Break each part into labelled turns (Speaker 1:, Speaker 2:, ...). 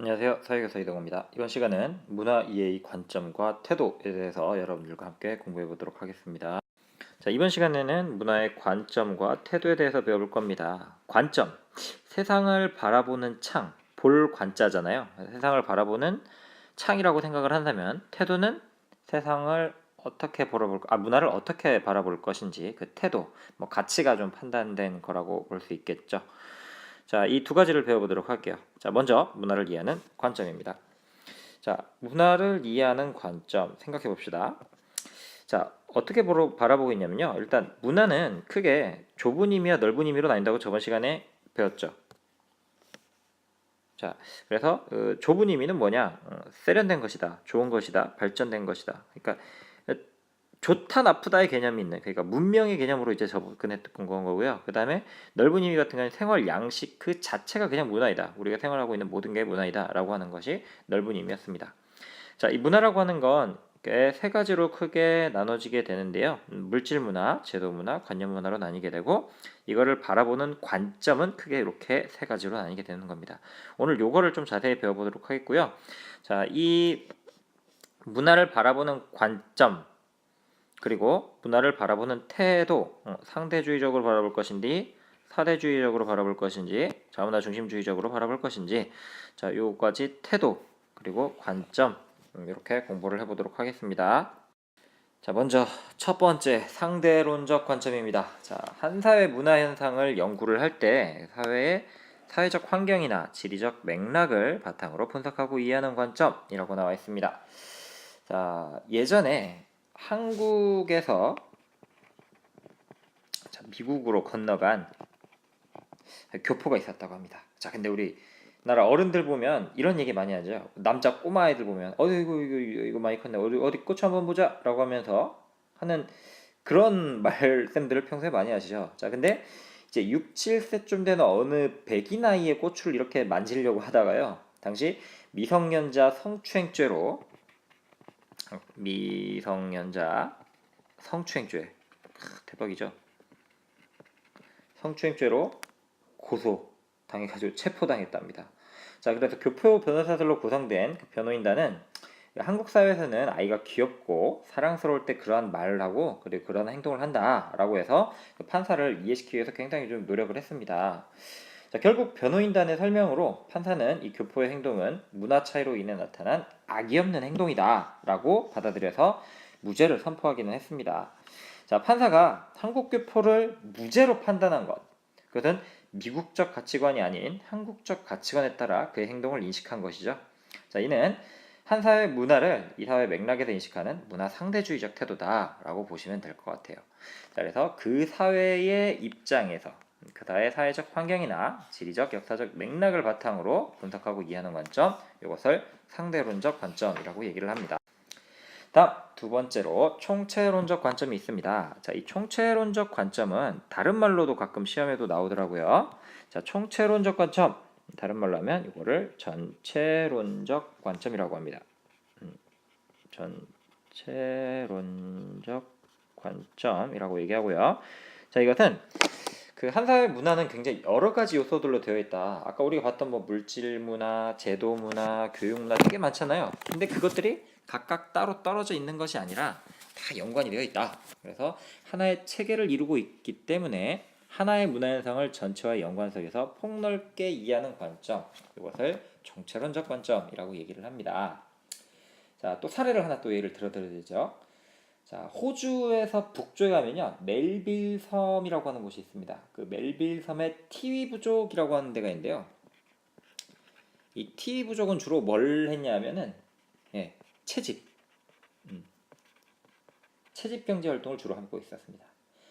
Speaker 1: 안녕하세요. 사회교사 이동호입니다. 이번 시간은 문화 이해의 관점과 태도에 대해서 여러분들과 함께 공부해 보도록 하겠습니다. 자, 이번 시간에는 문화의 관점과 태도에 대해서 배워볼 겁니다. 관점. 세상을 바라보는 창, 볼 관자잖아요. 세상을 바라보는 창이라고 생각을 한다면 태도는 세상을 어떻게 바라볼 아 문화를 어떻게 바라볼 것인지 그 태도, 뭐 가치가 좀 판단된 거라고 볼 수 있겠죠. 자, 이 두 가지를 배워보도록 할게요. 자, 먼저 문화를 이해하는 관점입니다. 자, 문화를 이해하는 관점 생각해 봅시다. 자, 어떻게 보러, 바라보고 있냐면요. 일단 문화는 크게 좁은 의미와 넓은 의미로 나뉜다고 저번 시간에 배웠죠. 자, 그래서 어, 좁은 의미는 뭐냐? 어, 세련된 것이다, 좋은 것이다, 발전된 것이다. 그러니까 어, 좋다 나쁘다의 개념이 있는 그러니까 문명의 개념으로 이제 접근했던 건 거고요. 그 다음에 넓은 의미 같은 경우는 생활 양식 그 자체가 그냥 문화이다. 우리가 생활하고 있는 모든 게 문화이다라고 하는 것이 넓은 의미였습니다. 자, 이 문화라고 하는 건 세 가지로 크게 나눠지게 되는데요. 물질 문화, 제도 문화, 관념 문화로 나뉘게 되고 이거를 바라보는 관점은 크게 이렇게 세 가지로 나뉘게 되는 겁니다. 오늘 요거를 좀 자세히 배워보도록 하겠고요. 자, 이 문화를 바라보는 관점 그리고 문화를 바라보는 태도 어, 상대주의적으로 바라볼 것인지 사대주의적으로 바라볼 것인지 자문화 중심주의적으로 바라볼 것인지 자 요까지 태도 그리고 관점 음, 이렇게 공부를 해보도록 하겠습니다. 자 먼저 첫 번째 상대론적 관점입니다. 자한 사회 문화 현상을 연구를 할 때 사회의 사회적 환경이나 지리적 맥락을 바탕으로 분석하고 이해하는 관점이라고 나와 있습니다. 자 예전에 한국에서 자, 미국으로 건너간 교포가 있었다고 합니다. 자, 근데 우리 나라 어른들 보면 이런 얘기 많이 하죠. 남자 꼬마 아이들 보면 어 이거 이거, 이거 많이 컸네. 어디 어디 꽃 한번 보자라고 하면서 하는 그런 말씀들을 평소에 많이 하시죠. 자, 근데 이제 6, 7세쯤 되는 어느 백인 아이의 꽃을 이렇게 만지려고 하다가요. 당시 미성년자 성추행죄로 미성년자 성추행죄 대박이죠. 성추행죄로 고소 당해가지고 체포당했답니다. 자 그래서 교포 변호사들로 구성된 그 변호인단은 한국 사회에서는 아이가 귀엽고 사랑스러울 때 그러한 말을 하고 그리고 그런 행동을 한다라고 해서 그 판사를 이해시키기 위해서 굉장히 좀 노력을 했습니다. 자, 결국 변호인단의 설명으로 판사는 이 교포의 행동은 문화 차이로 인해 나타난 악이 없는 행동이다라고 받아들여서 무죄를 선포하기는 했습니다. 자, 판사가 한국 교포를 무죄로 판단한 것. 그것은 미국적 가치관이 아닌 한국적 가치관에 따라 그의 행동을 인식한 것이죠. 자, 이는 한 사회의 문화를 이 사회 맥락에서 인식하는 문화 상대주의적 태도다라고 보시면 될 것 같아요. 자, 그래서 그 사회의 입장에서 그다의 사회적 환경이나 지리적 역사적 맥락을 바탕으로 분석하고 이해하는 관점 이것을 상대론적 관점이라고 얘기를 합니다. 다음 두 번째로 총체론적 관점이 있습니다. 자, 이 총체론적 관점은 다른 말로도 가끔 시험에도 나오더라고요. 자, 총체론적 관점 다른 말로 하면 이거를 전체론적 관점이라고 합니다. 음, 전체론적 관점이라고 얘기하고요. 자, 이것은 그 한 사회 문화는 굉장히 여러 가지 요소들로 되어 있다. 아까 우리가 봤던 뭐 물질 문화, 제도 문화, 교육 문화 되게 많잖아요. 근데 그것들이 각각 따로 떨어져 있는 것이 아니라 다 연관이 되어 있다. 그래서 하나의 체계를 이루고 있기 때문에 하나의 문화 현상을 전체와 연관성에서 폭넓게 이해하는 관점, 이것을 정체론적 관점이라고 얘기를 합니다. 자, 또 사례를 하나 또 예를 들어 드려야 되죠. 자, 호주에서 북쪽에 가면요. 멜빌 섬이라고 하는 곳이 있습니다. 그 멜빌 섬의 티위 부족이라고 하는 데가 있는데요. 이 티위 부족은 주로 뭘 했냐면은 예, 채집. 음. 채집 경제 활동을 주로 하고 있었습니다.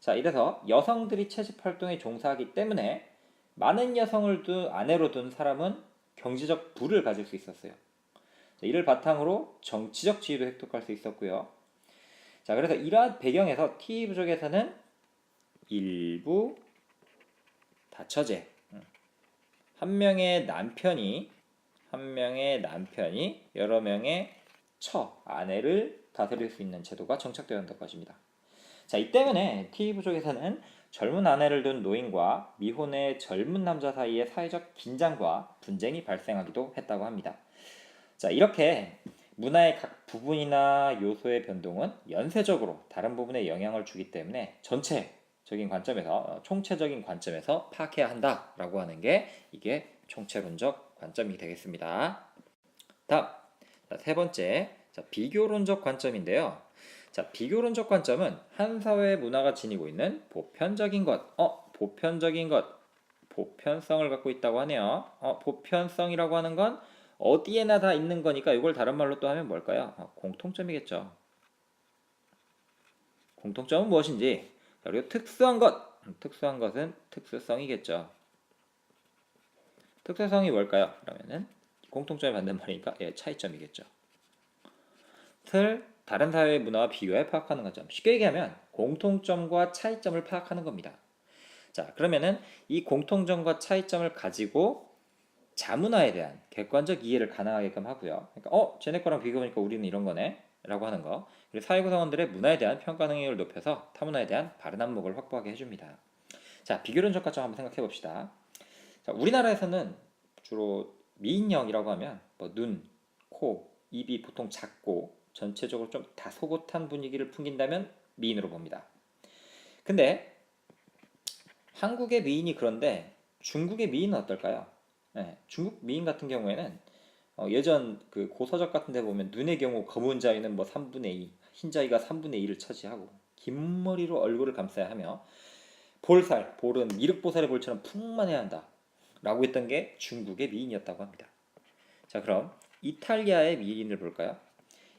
Speaker 1: 자, 이래서 여성들이 채집 활동에 종사하기 때문에 많은 여성을 둔 아내로 둔 사람은 경제적 부를 가질 수 있었어요. 자, 이를 바탕으로 정치적 지위도 획득할 수 있었고요. 자, 그래서 이러한 배경에서 T 부족에서는 일부 다처제 한 명의 남편이 한 명의 남편이 여러 명의 처 아내를 다스릴 수 있는 제도가 정착되었던 것입니다. 자, 이 때문에 T 부족에서는 젊은 아내를 둔 노인과 미혼의 젊은 남자 사이에 사회적 긴장과 분쟁이 발생하기도 했다고 합니다. 자, 이렇게 문화의 각 부분이나 요소의 변동은 연쇄적으로 다른 부분에 영향을 주기 때문에 전체적인 관점에서 어, 총체적인 관점에서 파악해야 한다라고 하는 게 이게 총체론적 관점이 되겠습니다. 다음 자, 세 번째 자, 비교론적 관점인데요. 자, 비교론적 관점은 한 사회의 문화가 지니고 있는 보편적인 것, 어, 보편적인 것, 보편성을 갖고 있다고 하네요. 어, 보편성이라고 하는 건 어디에나 다 있는 거니까 이걸 다른 말로 또 하면 뭘까요? 어, 공통점이겠죠. 공통점은 무엇인지 자, 그리고 특수한 것, 음, 특수한 것은 특수성이겠죠. 특수성이 뭘까요? 그러면은 공통점의 반대말이니까 예, 차이점이겠죠. 틀 다른 사회의 문화와 비교해 파악하는 관점. 쉽게 얘기하면 공통점과 차이점을 파악하는 겁니다. 자, 그러면은 이 공통점과 차이점을 가지고 자문화에 대한 객관적 이해를 가능하게끔 하고요. 그러니까 어, 쟤네 거랑 비교해보니까 우리는 이런 거네. 라고 하는 거. 그리고 사회 구성원들의 문화에 대한 평가 능력을 높여서 타문화에 대한 바른 안목을 확보하게 해줍니다. 자, 비교론적 관점 한번 생각해 봅시다. 자, 우리나라에서는 주로 미인형이라고 하면 뭐 눈, 코, 입이 보통 작고 전체적으로 좀 다소곳한 분위기를 풍긴다면 미인으로 봅니다. 근데 한국의 미인이 그런데 중국의 미인은 어떨까요? 네, 중국 미인 같은 경우에는 어, 예전 그 고서적 같은 데 보면 눈의 경우 검은 자위는 뭐 3분의 2, 흰 자위가 3분의 1을 차지하고 긴 머리로 얼굴을 감싸야 하며 볼살, 볼은 미륵보살의 볼처럼 풍만해야 한다. 라고 했던 게 중국의 미인이었다고 합니다. 자, 그럼 이탈리아의 미인을 볼까요?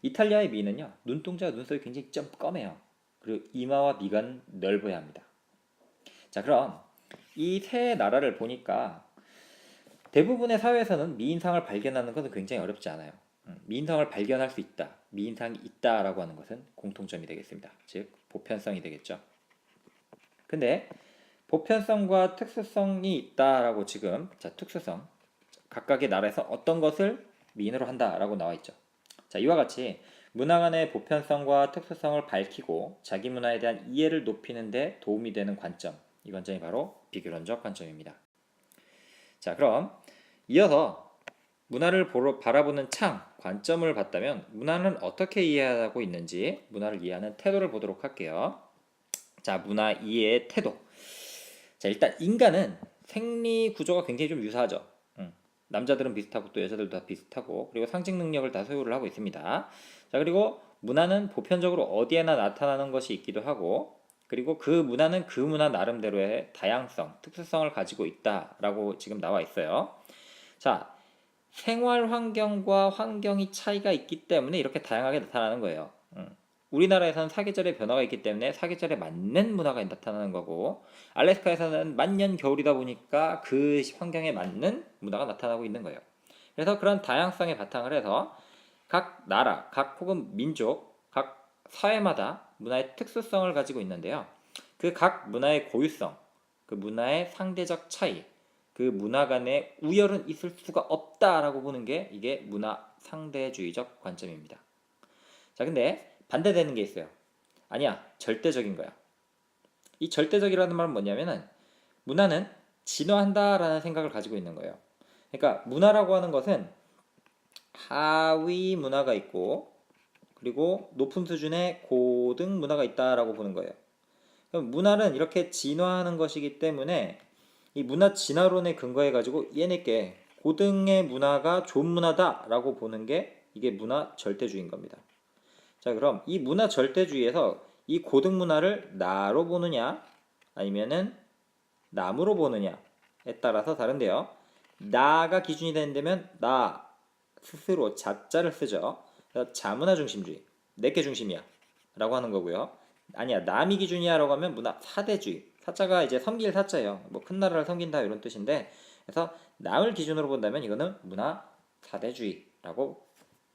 Speaker 1: 이탈리아의 미인은요, 눈동자와 눈썹이 굉장히 좀 검해요. 그리고 이마와 미간 넓어야 합니다. 자, 그럼 이 세 나라를 보니까 대부분의 사회에서는 미인상을 발견하는 것은 굉장히 어렵지 않아요. 음, 미인상을 발견할 수 있다, 미인상이 있다라고 하는 것은 공통점이 되겠습니다. 즉 보편성이 되겠죠. 근데 보편성과 특수성이 있다라고 지금 자 특수성 각각의 나라에서 어떤 것을 미인으로 한다라고 나와 있죠. 자 이와 같이 문화 간의 보편성과 특수성을 밝히고 자기 문화에 대한 이해를 높이는 데 도움이 되는 관점 이 관점이 바로 비교론적 관점입니다. 자 그럼 이어서 문화를 보러 바라보는 창 관점을 봤다면 문화는 어떻게 이해하고 있는지 문화를 이해하는 태도를 보도록 할게요. 자 문화 이해의 태도. 자 일단 인간은 생리 구조가 굉장히 좀 유사하죠. 음, 남자들은 비슷하고 또 여자들도 다 비슷하고 그리고 상징 능력을 다 소유를 하고 있습니다. 자 그리고 문화는 보편적으로 어디에나 나타나는 것이 있기도 하고 그리고 그 문화는 그 문화 나름대로의 다양성, 특수성을 가지고 있다라고 지금 나와 있어요. 자, 생활 환경과 환경이 차이가 있기 때문에 이렇게 다양하게 나타나는 거예요. 음. 우리나라에서는 사계절의 변화가 있기 때문에 사계절에 맞는 문화가 나타나는 거고 알래스카에서는 만년 겨울이다 보니까 그 환경에 맞는 문화가 나타나고 있는 거예요. 그래서 그런 다양성에 바탕을 해서 각 나라, 각 혹은 민족, 각 사회마다 문화의 특수성을 가지고 있는데요. 그 각 문화의 고유성, 그 문화의 상대적 차이, 그 문화 간의 우열은 있을 수가 없다라고 보는 게 이게 문화 상대주의적 관점입니다. 자, 근데 반대되는 게 있어요. 아니야, 절대적인 거야. 이 절대적이라는 말은 뭐냐면은 문화는 진화한다라는 생각을 가지고 있는 거예요. 그러니까 문화라고 하는 것은 하위 문화가 있고 그리고 높은 수준의 고등 문화가 있다라고 보는 거예요. 그럼 문화는 이렇게 진화하는 것이기 때문에 이 문화 진화론에 근거해 가지고 얘네께 고등의 문화가 좋은 문화다라고 보는 게 이게 문화 절대주의인 겁니다. 자, 그럼 이 문화 절대주의에서 이 고등 문화를 나로 보느냐 아니면은 남으로 보느냐에 따라서 다른데요. 나가 기준이 되는데면 나 스스로 자자를 쓰죠. 자문화 중심주의, 내게 중심이야 라고 하는 거고요. 아니야, 남이 기준이야 라고 하면 문화 사대주의. 사자가 이제 섬길 사자예요. 뭐 큰 나라를 섬긴다 이런 뜻인데 그래서 남을 기준으로 본다면 이거는 문화 사대주의라고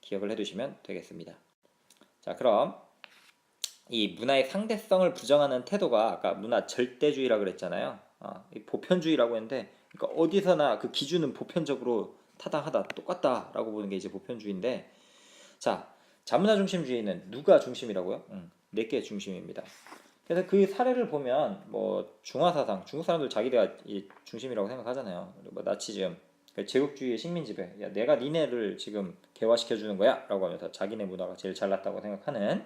Speaker 1: 기억을 해두시면 되겠습니다. 자, 그럼 이 문화의 상대성을 부정하는 태도가 아까 문화 절대주의라고 그랬잖아요. 어, 보편주의라고 했는데 그러니까 어디서나 그 기준은 보편적으로 타당하다, 똑같다라고 보는 게 이제 보편주의인데 자, 자문화 중심주의는 누가 중심이라고요? 음, 내게 중심입니다. 그래서 그 사례를 보면 뭐 중화 사상, 중국 사람들 자기가 이 중심이라고 생각하잖아요. 뭐 나치즘, 그 제국주의의 식민 지배. 야, 내가 니네를 지금 개화시켜 주는 거야라고 하면서 자기네 문화가 제일 잘났다고 생각하는.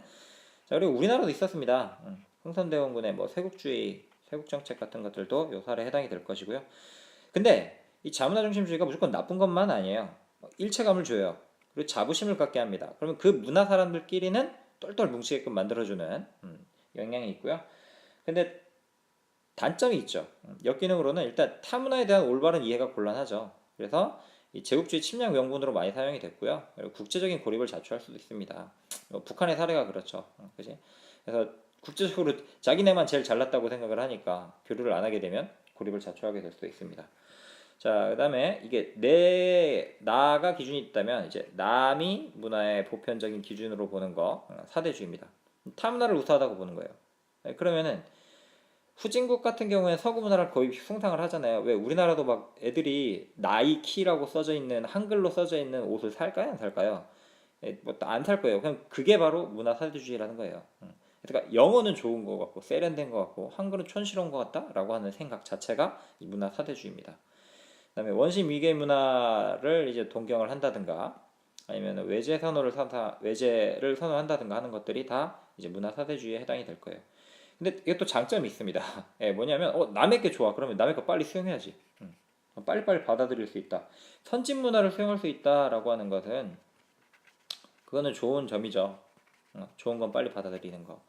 Speaker 1: 자 그리고 우리나라도 있었습니다. 음, 흥선대원군의 뭐 세국주의, 세국 정책 같은 것들도 요 사례에 해당이 될 것이고요. 근데 이 자문화 중심주의가 무조건 나쁜 것만 아니에요. 일체감을 줘요. 그리고 자부심을 갖게 합니다. 그러면 그 문화 사람들끼리는 똘똘 뭉치게끔 만들어주는 음, 영향이 있고요. 근데 단점이 있죠. 음, 역기능으로는 일단 타문화에 대한 올바른 이해가 곤란하죠. 그래서 이 제국주의 침략 명분으로 많이 사용이 됐고요. 그리고 국제적인 고립을 자초할 수도 있습니다. 뭐 북한의 사례가 그렇죠. 음, 그지? 그래서 국제적으로 자기네만 제일 잘났다고 생각을 하니까 교류를 안 하게 되면 고립을 자초하게 될 수도 있습니다. 자, 그다음에 이게 내 나가 기준이 있다면 이제 남이 문화의 보편적인 기준으로 보는 거 어, 사대주의입니다. 타문화를 우수하다고 보는 거예요. 네, 그러면은 후진국 같은 경우에 서구 문화를 거의 숭상을 하잖아요. 왜 우리나라도 막 애들이 나이키라고 써져 있는 한글로 써져 있는 옷을 살까요, 안 살까요? 뭐 안 살 거예요. 그냥 그게 바로 문화 사대주의라는 거예요. 음. 그러니까 영어는 좋은 것 같고 세련된 것 같고 한글은 촌스러운 것 같다라고 하는 생각 자체가 이 문화 사대주의입니다. 그다음에 원심 위계 문화를 이제 동경을 한다든가 아니면 외제 선호를 선사 외제를 선호한다든가 하는 것들이 다 이제 문화 사대주의에 해당이 될 거예요. 근데 이게 또 장점이 있습니다. 예, 뭐냐면 어 남의 게 좋아. 그러면 남의 거 빨리 수용해야지. 음. 빨리빨리 받아들일 수 있다. 선진 문화를 수용할 수 있다라고 하는 것은 그거는 좋은 점이죠. 어, 좋은 건 빨리 받아들이는 거.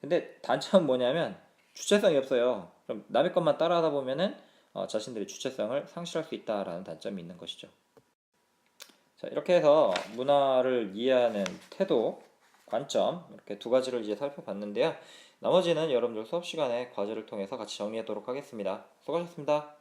Speaker 1: 근데 단점은 뭐냐면 주체성이 없어요. 그럼 남의 것만 따라하다 보면은 어, 자신들의 주체성을 상실할 수 있다라는 단점이 있는 것이죠. 자, 이렇게 해서 문화를 이해하는 태도, 관점 이렇게 두 가지를 이제 살펴봤는데요. 나머지는 여러분들 수업 시간에 과제를 통해서 같이 정리하도록 하겠습니다. 수고하셨습니다.